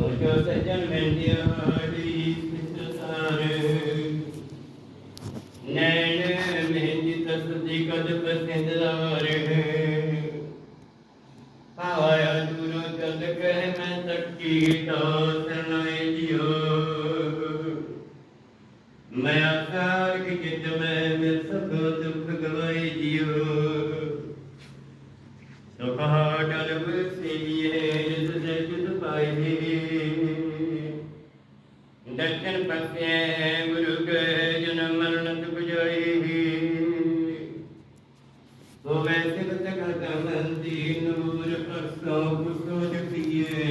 ਗੁਰ ਸੱਜਣ ਮਿੰਦਿਆ ਹਰੀ ਤਿਸਤਾਰੇ ਨੈਣ ਮਹਿੰਦੀ ਤਸ ਦੀ ਕਦ ਪ੍ਰਸਿੰਧ ਲਾਰੇ ਆਇਆ ਦੂਰੋਂ ਚੱਲ ਕਹਿ ਮੈਂ ਤੱਕੀ ਤਾਂ ਸੁਣਾਏ ਜਿਉ ਮੈਂ ਆਖਾਰ ਕਿ ਜਿਤ ਮੈਂ ਮਿਲ ਸਕਦਾ ਦਰਸ਼ਨ ਪਸਿਐ ਗੁਰੂ ਕੇ ਜਨਮ ਮਰਨ ਦੁਖ ਜਾਈ ਹੋਵੇ ਸਿਵਤ ਕਰਤਾ ਮੰਦੀ ਨੂਰ ਅਰਸੋ ਕੁਸੋ ਜਪੀਏ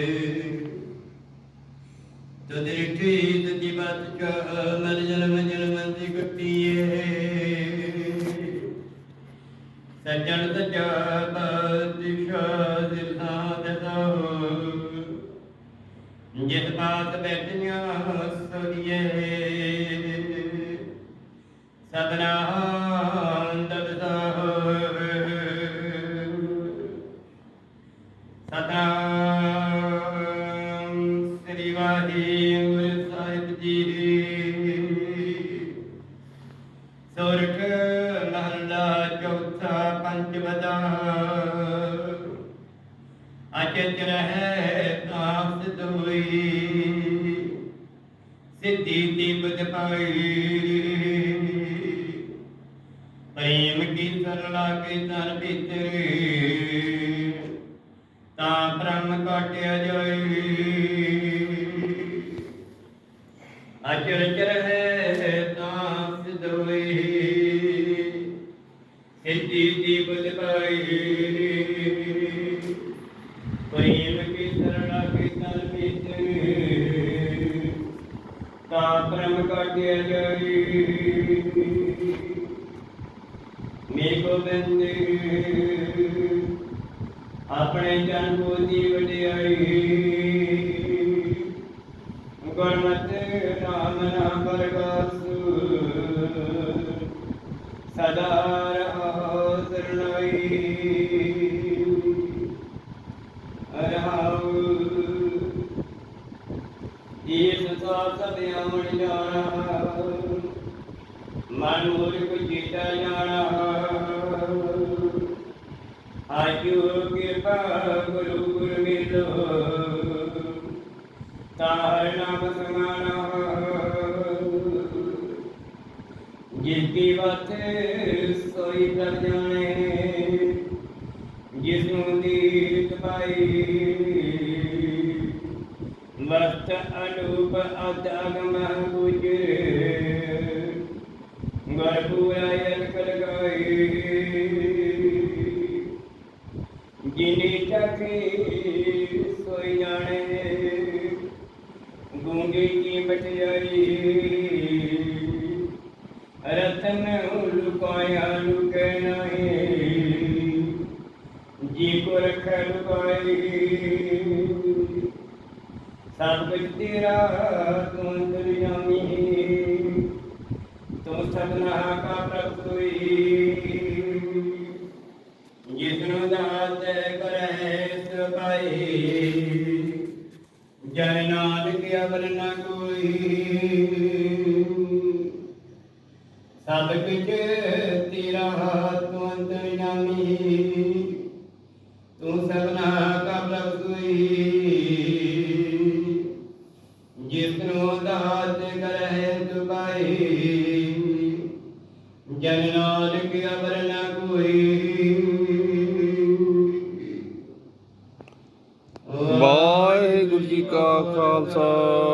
ਤਦਰਿਠੀ ਤਦੀ ਬਾਤ ਚ ਮਨ ਜਨਮ ਜਨਮ ਦੀ ਗੱਟੀਏ ਸਜਣ ਤਜਾ ਜਿਤ ਬਾਤ ਬੈਠੀਆਂ ਸੋਈਏ ਸਤਨਾਮ ਅਚਜ ਰਹਿ ਸਿੱਧੀ ਦੀਪਤ ਪਾਈ ਪ੍ਰੇਮ ਕੀ ਸਰਲਾ ਕੇ ਤਨ ਭੀਤਰ ਤਾਂ ਬ੍ਰਹਮ ਕਾਟਿਆ ਜਾਈ ਅਚਰਚ ਰਹੇ ਪ੍ਰੇਮ ਕੀ ਸਰਲਾ ਕੇ ਤਨ ਭੀਤਰ ਤਾਂ ਬ੍ਰਹਮ ਕਾਟਿਆ ਜਾਈ ਮੇ ਗੋਬਿੰਦ ਆਪਣੇ ਜਨ ਕੋ ਦੀ ਵਡਿਆਈ। ਗੁਰਮਤਿ ਨਾਮ ਨਾ ਪਰਗਾਸ। ਸਦਾ ਜਾਣਾ ਮਨ ਮੂਲ ਕੋ ਜੀਤਾ ਜਾਣਾ ਆਜੋ ਕਿਰਪਾ ਗੁਰੂ ਗੁਰ ਮਿਲੋ। ਤਾਰ ਨਾਮ ਸਮਾਨਾ ਜਿਸ ਕੀ ਬਾਤ ਸੋਈ ਕਰ ਜਾਣੇ ਜਿਸ ਨੂੰ ਦੀਤ ਪਾਈ। ਵਸਤ ਅਨੂਪ ਅਦਗਮ ਗੁਜਰੇ ਗਰਪੂਰਾ ਯਲਕ ਲਗਾਈ ਜਿਨੀ ਚਖੀ ਸੋਈ ਜਾਣੇ ਗੂੰਗੀ ਕੀ ਮਟਿਆਈ ਰਤਨ ਲੁਕਾਇਆ ਲੁਕੇ ਨਹੀਂ ਜੀ ਕੋ ਰਖ ਲੁਕਾਈ ਸਭ ਕੁਝ ਤੇਰਾ, ਤੂੰ ਅੰਤਰਜਾਮੀ ਤੂੰ ਸਭਨਾ ਕਾ ਪ੍ਰਭ ਹੋਈ ਜਿਸਨੂੰ ਦਾਤ ਕਰੇ ਸਭਾਈ ਜਨ ਨਾਨਕ ਅਵਰ ਨ ਕੋਈ। ਸਭ ਕੁਝ ਤੇਰਾ, ਤੂੰ ਅੰਤਰਜਾਮੀ ਤੂੰ ਸਭਨਾ ਖਾਲਸਾ